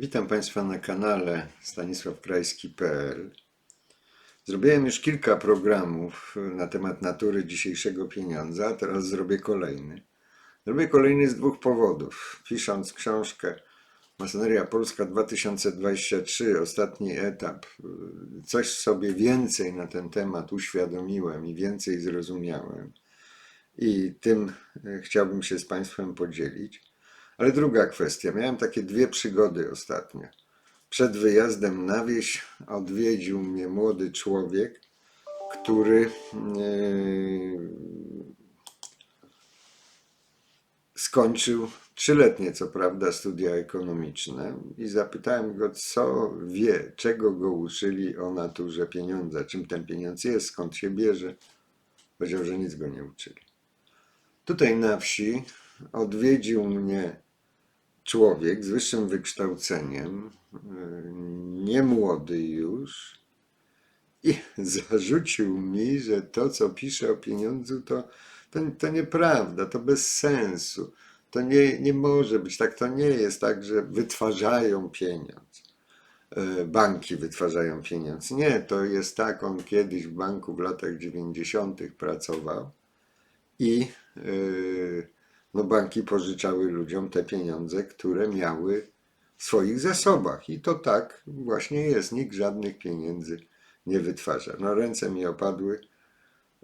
Witam Państwa na kanale stanisławkrajski.pl. Zrobiłem już kilka programów na temat natury dzisiejszego pieniądza, a teraz zrobię kolejny. Zrobię kolejny z dwóch powodów. Pisząc książkę Masoneria Polska 2023, ostatni etap, coś sobie więcej na ten temat uświadomiłem i więcej zrozumiałem. I tym e, chciałbym się z Państwem podzielić. Ale druga kwestia. Miałem takie dwie przygody ostatnio. Przed wyjazdem na wieś odwiedził mnie młody człowiek, który e, skończył trzyletnie, co prawda, studia ekonomiczne i zapytałem go, co wie, czego go uczyli o naturze pieniądza, czym ten pieniądz jest, skąd się bierze. Powiedział, że nic go nie uczyli. Tutaj na wsi odwiedził mnie człowiek z wyższym wykształceniem, yy, nie młody już, i zarzucił mi, że to, co pisze o pieniądzu, to, to, to nieprawda, to bez sensu. To nie, nie może być tak, to nie jest tak, że wytwarzają pieniądz. Yy, Banki wytwarzają pieniądz. Nie, to jest tak, on kiedyś w banku w latach 90. pracował i yy, no banki pożyczały ludziom te pieniądze, które miały w swoich zasobach. I to tak właśnie jest. Nikt żadnych pieniędzy nie wytwarza. No ręce mi opadły.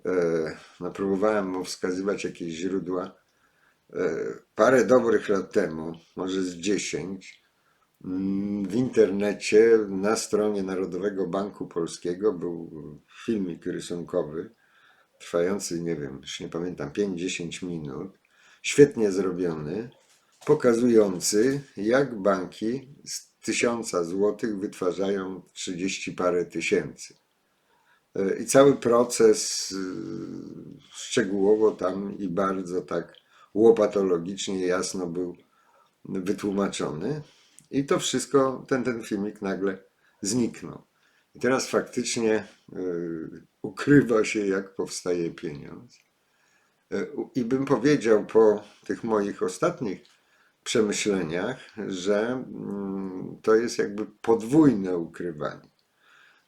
E, no, próbowałem mu wskazywać jakieś źródła. E, parę dobrych lat temu, może z 10, mm, w internecie na stronie Narodowego Banku Polskiego był filmik rysunkowy trwający, nie wiem, już nie pamiętam, 5-10 minut, świetnie zrobiony, pokazujący, jak banki z tysiąca złotych wytwarzają 30 parę tysięcy. E, I cały proces y, szczegółowo tam i bardzo tak łopatologicznie jasno był wytłumaczony. I to wszystko, ten, ten filmik nagle zniknął. I teraz faktycznie y, ukrywa się, jak powstaje pieniądz. I bym powiedział po tych moich ostatnich przemyśleniach, że mm, to jest jakby podwójne ukrywanie.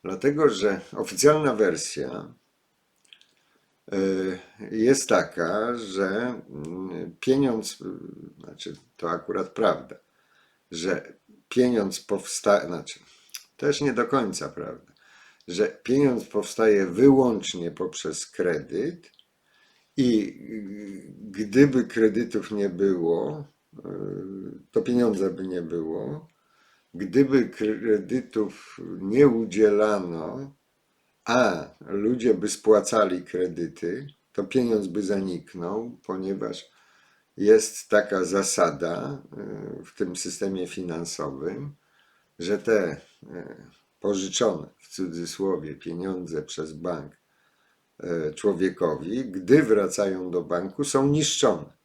Dlatego, że oficjalna wersja y, jest taka, że mm, pieniądz, y, znaczy to akurat prawda, że pieniądz powstaje, znaczy też nie do końca prawda, że pieniądz powstaje wyłącznie poprzez kredyt i gdyby kredytów nie było, y, to pieniądza by nie było. Gdyby kredytów nie udzielano, a ludzie by spłacali kredyty, to pieniądz by zaniknął, ponieważ jest taka zasada y, w tym systemie finansowym, że te y, pożyczone w cudzysłowie pieniądze przez bank człowiekowi, gdy wracają do banku, są niszczone.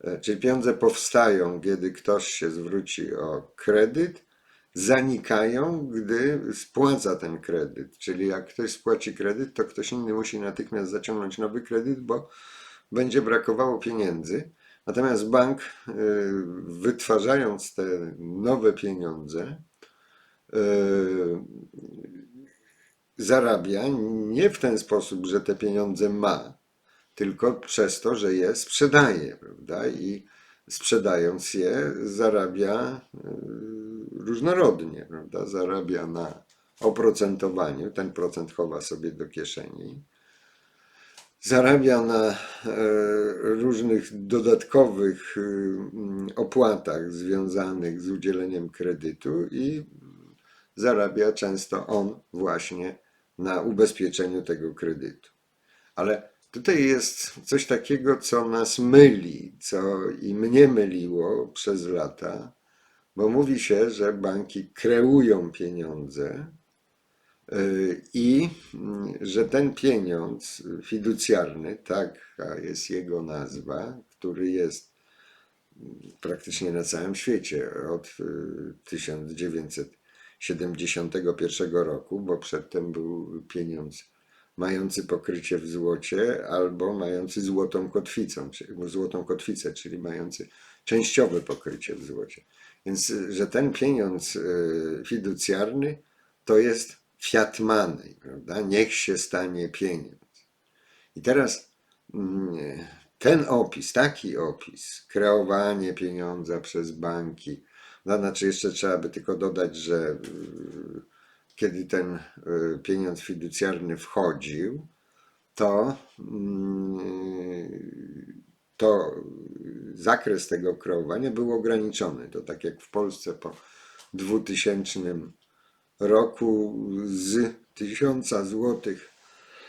E, Czyli pieniądze powstają, kiedy ktoś się zwróci o kredyt, zanikają, gdy spłaca ten kredyt. Czyli jak ktoś spłaci kredyt, to ktoś inny musi natychmiast zaciągnąć nowy kredyt, bo będzie brakowało pieniędzy. Natomiast bank, y, wytwarzając te nowe pieniądze, zarabia nie w ten sposób, że te pieniądze ma, tylko przez to, że je sprzedaje, prawda? I sprzedając je, zarabia y, różnorodnie, prawda? Zarabia na oprocentowaniu, ten procent chowa sobie do kieszeni. Zarabia na e, różnych dodatkowych mm, opłatach związanych z udzieleniem kredytu i zarabia często on właśnie na ubezpieczeniu tego kredytu. Ale tutaj jest coś takiego, co nas myli, co i mnie myliło przez lata, bo mówi się, że banki kreują pieniądze y, i mm, że ten pieniądz fiducjarny, taka jest jego nazwa, który jest mm, praktycznie na całym świecie od y, 1900 71 roku, bo przedtem był pieniądz mający pokrycie w złocie albo mający złotą kotwicę, złotą kotwicę, czyli mający częściowe pokrycie w złocie. Więc, że ten pieniądz y, fiducjarny to jest fiat money, prawda? Niech się stanie pieniądz. I teraz mm, ten opis, taki opis, kreowanie pieniądza przez banki, no, znaczy jeszcze trzeba by tylko dodać, że y, kiedy ten y, pieniądz fiducjarny wchodził, to, mm, to zakres tego kreowania był ograniczony. To tak jak w Polsce po 2000 roku z 1000 złotych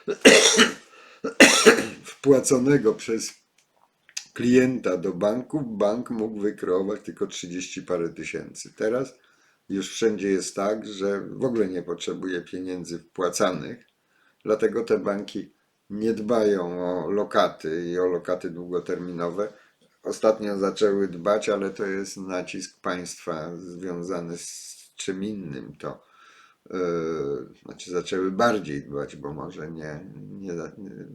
wpłaconego przez klienta do banku, bank mógł wykreować tylko 30 parę tysięcy. Teraz już wszędzie jest tak, że w ogóle nie potrzebuje pieniędzy wpłacanych, dlatego te banki nie dbają o lokaty i o lokaty długoterminowe. Ostatnio zaczęły dbać, ale to jest nacisk państwa związany z czym innym. To yy, znaczy zaczęły bardziej dbać, bo może nie, nie, nie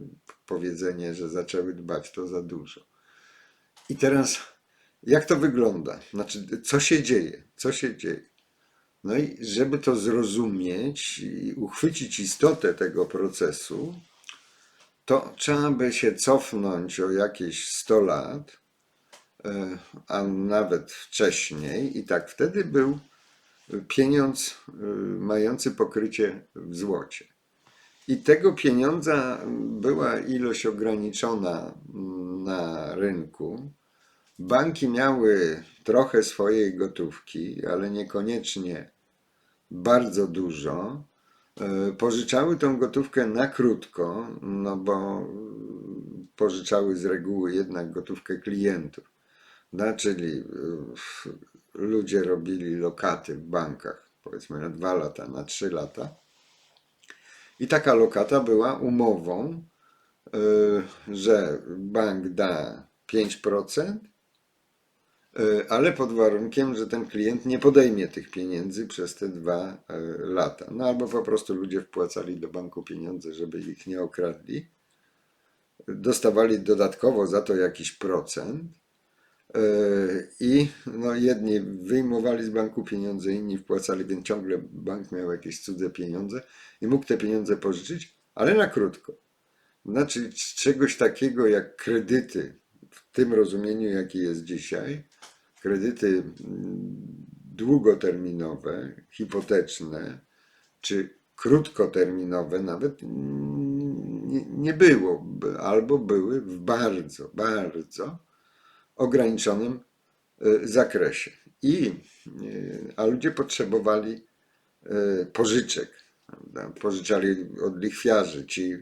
powiedzenie, że zaczęły dbać, to za dużo. I teraz jak to wygląda? Znaczy, co się dzieje? Co się dzieje? No i żeby to zrozumieć i uchwycić istotę tego procesu, to trzeba by się cofnąć o jakieś 100 lat, e, a nawet wcześniej, i tak wtedy był pieniądz e, mający pokrycie w złocie. I tego pieniądza była ilość ograniczona mm, na rynku. Banki miały trochę swojej gotówki, ale niekoniecznie bardzo dużo. E, Pożyczały tą gotówkę na krótko, no bo pożyczały z reguły jednak gotówkę klientów. No, czyli e, ludzie robili lokaty w bankach, powiedzmy na dwa lata, na trzy lata. I taka lokata była umową, y, że bank da 5%, y, ale pod warunkiem, że ten klient nie podejmie tych pieniędzy przez te dwa y, lata. No albo po prostu ludzie wpłacali do banku pieniądze, żeby ich nie okradli. Dostawali dodatkowo za to jakiś procent. I no, jedni wyjmowali z banku pieniądze, inni wpłacali, więc ciągle bank miał jakieś cudze pieniądze i mógł te pieniądze pożyczyć, ale na krótko. Znaczy czegoś takiego jak kredyty w tym rozumieniu, jaki jest dzisiaj, kredyty mm, długoterminowe, hipoteczne, czy krótkoterminowe nawet mm, nie było, albo były w bardzo, bardzo ograniczonym e, zakresie. I, e, a ludzie potrzebowali e, pożyczek. Prawda? Pożyczali od lichwiarzy. Ci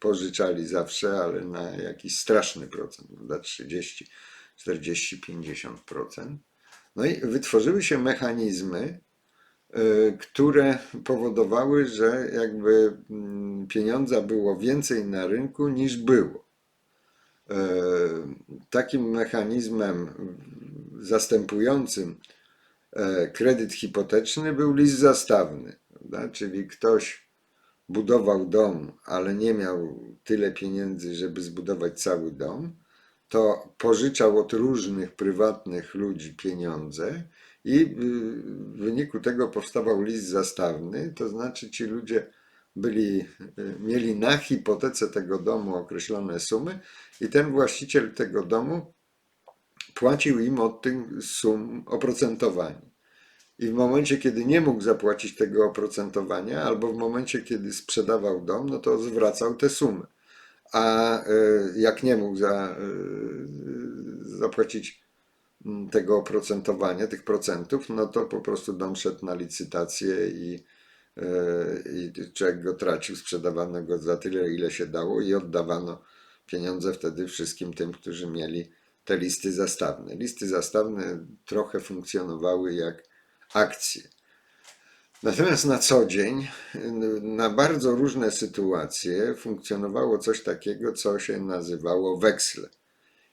pożyczali zawsze, ale na jakiś straszny procent, prawda? 30, 40, 50%. No i wytworzyły się mechanizmy, które powodowały, że jakby mm, pieniądza było więcej na rynku niż było. E, takim mechanizmem zastępującym e, kredyt hipoteczny był list zastawny, prawda? czyli ktoś budował dom, ale nie miał tyle pieniędzy, żeby zbudować cały dom, to pożyczał od różnych prywatnych ludzi pieniądze i w wyniku tego powstawał list zastawny, to znaczy ci ludzie byli, mieli na hipotece tego domu określone sumy i ten właściciel tego domu płacił im od tych sum oprocentowanie. I w momencie, kiedy nie mógł zapłacić tego oprocentowania, albo w momencie, kiedy sprzedawał dom, no to zwracał te sumy. A e, jak nie mógł za, e, zapłacić mm, tego oprocentowania, tych procentów, no to po prostu dom szedł na licytację i, i człowiek go tracił, sprzedawano go za tyle, ile się dało i oddawano pieniądze wtedy wszystkim tym, którzy mieli te listy zastawne. Listy zastawne trochę funkcjonowały jak akcje. Natomiast na co dzień, na bardzo różne sytuacje funkcjonowało coś takiego, co się nazywało weksle.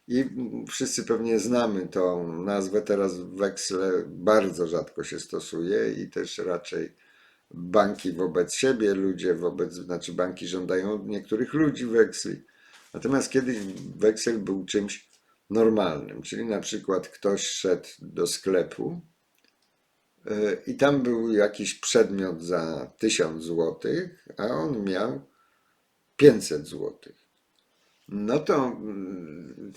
I wszyscy pewnie znamy tą nazwę. Teraz weksle bardzo rzadko się stosuje i też raczej banki wobec siebie, ludzie wobec, znaczy banki żądają od niektórych ludzi weksli. Natomiast kiedyś weksel był czymś normalnym, czyli na przykład ktoś szedł do sklepu E, I tam był jakiś przedmiot za 1000 złotych, a on miał 500 złotych. No to mm,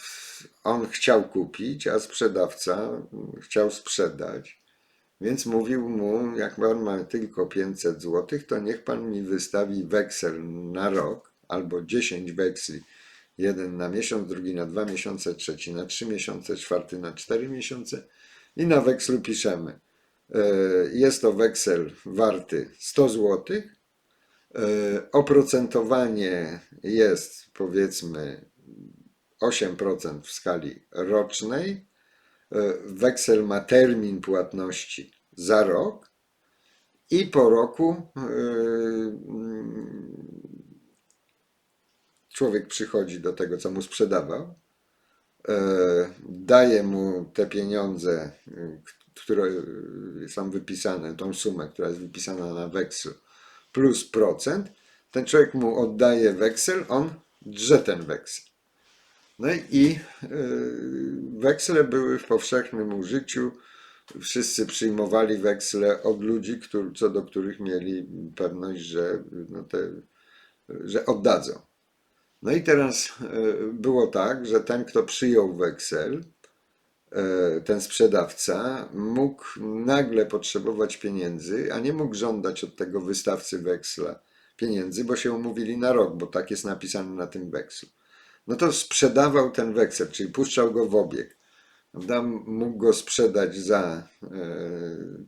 on chciał kupić, a sprzedawca chciał sprzedać. Więc mówił mu, jak pan ma tylko 500 złotych, to niech pan mi wystawi weksel na rok albo 10 weksli. Jeden na miesiąc, drugi na dwa miesiące, trzeci na trzy miesiące, czwarty na cztery miesiące i na wekslu piszemy. e, Jest to weksel warty 100 złotych. E, Oprocentowanie jest powiedzmy 8% w skali rocznej. E, Weksel ma termin płatności za rok i po roku mm, człowiek przychodzi do tego, co mu sprzedawał, e, daje mu te pieniądze, e, które są wypisane, tą sumę, która jest wypisana na weksel, plus procent. Ten człowiek mu oddaje weksel, on drze ten weksel. No i weksle były w powszechnym użyciu. Wszyscy przyjmowali weksle od ludzi, którzy, co do których mieli pewność, że, no te, że oddadzą. No i teraz y, było tak, że ten, kto przyjął weksel, y, ten sprzedawca, mógł nagle potrzebować pieniędzy, a nie mógł żądać od tego wystawcy weksla pieniędzy, bo się umówili na rok, bo tak jest napisane na tym wekslu no to sprzedawał ten weksel, czyli puszczał go w obieg. Prawda? Mógł go sprzedać za e,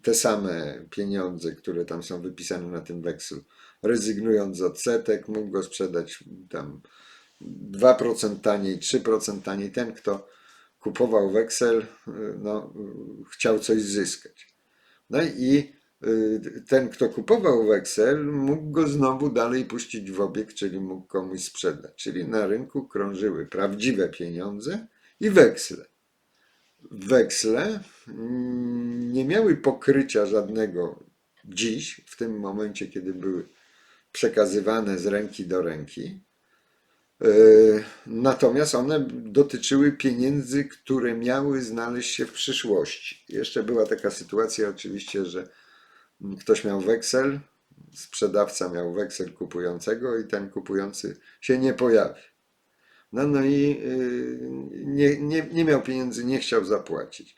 te same pieniądze, które tam są wypisane na tym wekslu, rezygnując z odsetek, mógł go sprzedać tam 2% taniej, 3% taniej. Ten, kto kupował weksel, e, no, chciał coś zyskać. No i y, ten, kto kupował weksel, mógł go znowu dalej puścić w obieg, czyli mógł komuś sprzedać. Czyli na rynku krążyły prawdziwe pieniądze i weksle. Weksle mm, nie miały pokrycia żadnego dziś, w tym momencie, kiedy były przekazywane z ręki do ręki. Y, Natomiast one dotyczyły pieniędzy, które miały znaleźć się w przyszłości. Jeszcze była taka sytuacja, oczywiście, że ktoś miał weksel, sprzedawca miał weksel kupującego i ten kupujący się nie pojawi. No, no i y, nie, nie, nie miał pieniędzy, nie chciał zapłacić.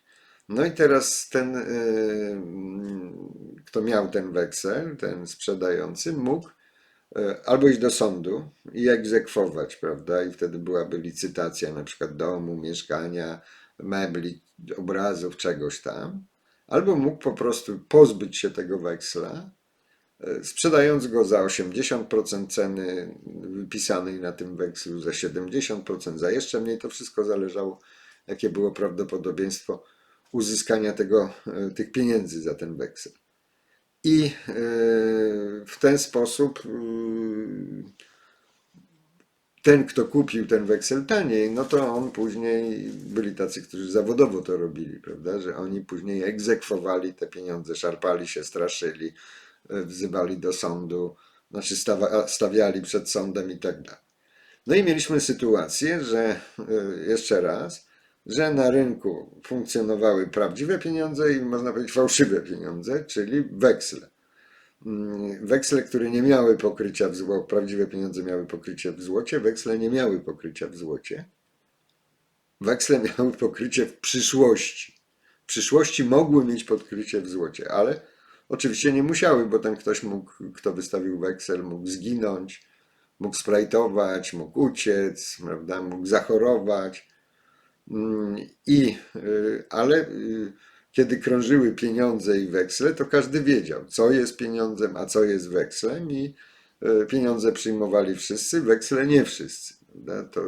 No i teraz ten, y, kto miał ten weksel, ten sprzedający, mógł y, albo iść do sądu i egzekwować, prawda? I wtedy byłaby licytacja na przykład domu, mieszkania, mebli, obrazów, czegoś tam. Albo mógł po prostu pozbyć się tego weksla, sprzedając go za 80% ceny wypisanej na tym wekslu, za 70%, za jeszcze mniej. To wszystko zależało, jakie było prawdopodobieństwo uzyskania tego, e, tych pieniędzy za ten weksel. I e, w ten sposób ten, kto kupił ten weksel taniej, no to on później, byli tacy, którzy zawodowo to robili, prawda, że oni później egzekwowali te pieniądze, szarpali się, straszyli, e, wzywali do sądu, znaczy stawiali przed sądem i tak dalej. No i mieliśmy sytuację, że e, jeszcze raz, że na rynku funkcjonowały prawdziwe pieniądze i można powiedzieć fałszywe pieniądze, czyli weksle. Mm, Weksle, które nie miały pokrycia w złocie, prawdziwe pieniądze miały pokrycie w złocie, weksle nie miały pokrycia w złocie. Weksle miały pokrycie w przyszłości. W przyszłości mogły mieć pokrycie w złocie, ale oczywiście nie musiały, bo ten ktoś mógł, kto wystawił weksel, mógł zginąć, mógł sprajtować, mógł uciec, prawda, mógł zachorować. Mm, I, y, ale y, kiedy krążyły pieniądze i weksle, to każdy wiedział, co jest pieniądzem, a co jest wekslem, i e, pieniądze przyjmowali wszyscy, weksle nie wszyscy. Prawda? To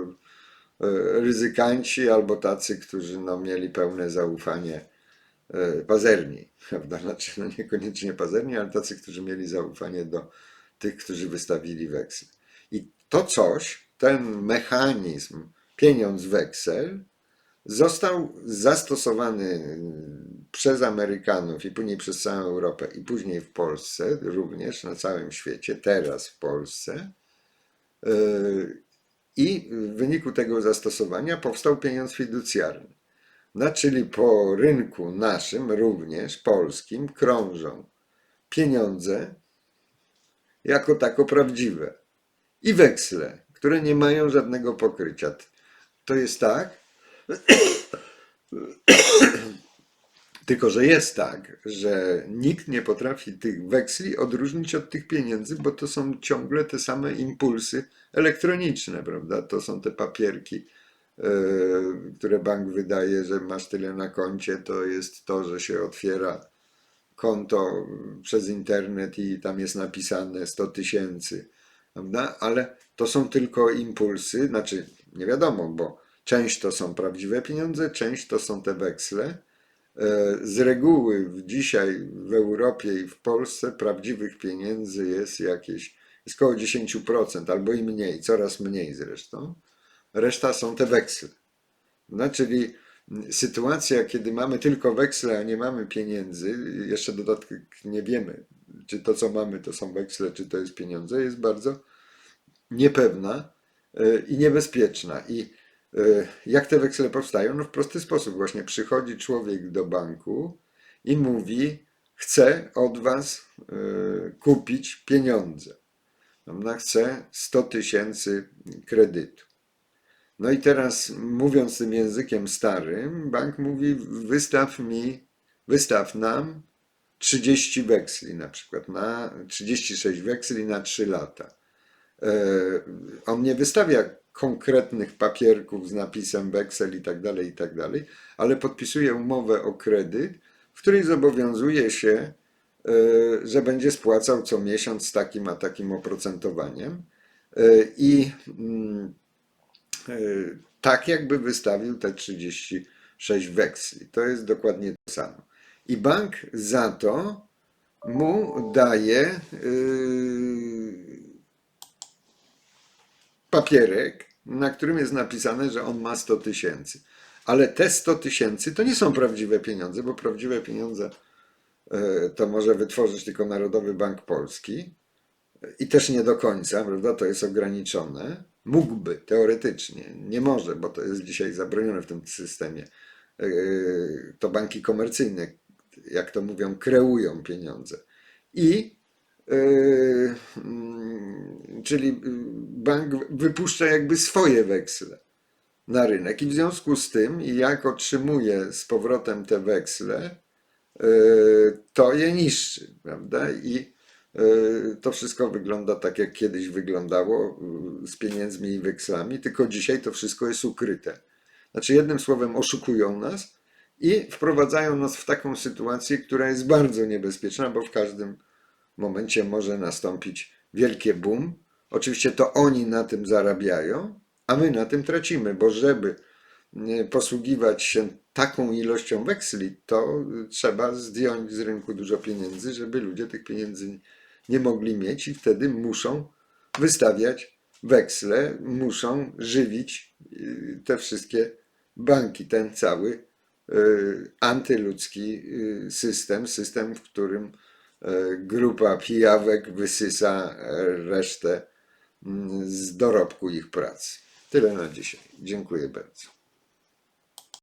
ryzykanci albo tacy, którzy no, mieli pełne zaufanie pazerni, prawda? Znaczy, no niekoniecznie pazerni, ale tacy, którzy mieli zaufanie do tych, którzy wystawili weksel. I to coś, ten mechanizm, pieniądz, weksel, został zastosowany przez Amerykanów i później przez całą Europę i później w Polsce, również na całym świecie, teraz w Polsce. Yy, I w wyniku tego zastosowania powstał pieniądz fiducjarny. No, czyli po rynku naszym, również polskim, krążą pieniądze jako tako prawdziwe i weksle, które nie mają żadnego pokrycia. To jest tak, tylko że jest tak, że nikt nie potrafi tych weksli odróżnić od tych pieniędzy, bo to są ciągle te same impulsy elektroniczne, prawda? To są te papierki, które bank wydaje, że masz tyle na koncie, to jest to, że się otwiera konto przez internet i tam jest napisane 100 tysięcy? Ale to są tylko impulsy, znaczy nie wiadomo, bo część to są prawdziwe pieniądze, część to są te weksle. E, Z reguły dzisiaj w Europie i w Polsce prawdziwych pieniędzy jest jakieś jest około 10% albo i mniej, coraz mniej zresztą. Reszta są te weksle. No, czyli mm, sytuacja, kiedy mamy tylko weksle, a nie mamy pieniędzy, jeszcze dodatkowo nie wiemy, czy to, co mamy, to są weksle, czy to jest pieniądze, jest bardzo niepewna e, i niebezpieczna. I e, jak te weksle powstają? No w prosty sposób. Właśnie przychodzi człowiek do banku i mówi, chcę od was e, kupić pieniądze. Prawda? Chcę 100 tysięcy kredytu. No i teraz mówiąc tym językiem starym, bank mówi wystaw mi, wystaw nam 30 weksli na przykład, na 36 weksli na 3 lata. E, On nie wystawia konkretnych papierków z napisem weksel i tak dalej, i tak dalej, ale podpisuje umowę o kredyt, w której zobowiązuje się, e, że będzie spłacał co miesiąc z takim a takim oprocentowaniem. E, I mm, tak jakby wystawił te 36 weksli. To jest dokładnie to samo. I bank za to mu daje yy, papierek, na którym jest napisane, że on ma 100 tysięcy. Ale te 100 tysięcy to nie są prawdziwe pieniądze, bo prawdziwe pieniądze e, to może wytworzyć tylko Narodowy Bank Polski i też nie do końca, prawda? To jest ograniczone. Mógłby teoretycznie, nie może, bo to jest dzisiaj zabronione w tym systemie. E, To banki komercyjne, jak to mówią, kreują pieniądze. I Yy, mm, czyli yy, bank wypuszcza jakby swoje weksle na rynek i w związku z tym, jak otrzymuje z powrotem te weksle, yy, to je niszczy, prawda? I to wszystko wygląda tak, jak kiedyś wyglądało yy, z pieniędzmi i wekslami, tylko dzisiaj to wszystko jest ukryte. Znaczy, jednym słowem, oszukują nas i wprowadzają nas w taką sytuację, która jest bardzo niebezpieczna, bo w każdym momencie może nastąpić wielkie boom. Oczywiście to oni na tym zarabiają, a my na tym tracimy, bo żeby e, posługiwać się taką ilością weksli, to trzeba zdjąć z rynku dużo pieniędzy, żeby ludzie tych pieniędzy nie mogli mieć i wtedy muszą wystawiać weksle, muszą żywić y, te wszystkie banki, ten cały y, antyludzki y, system, system, w którym grupa pijawek wysysa resztę mm, z dorobku ich pracy. Tyle na dzisiaj. Dziękuję bardzo.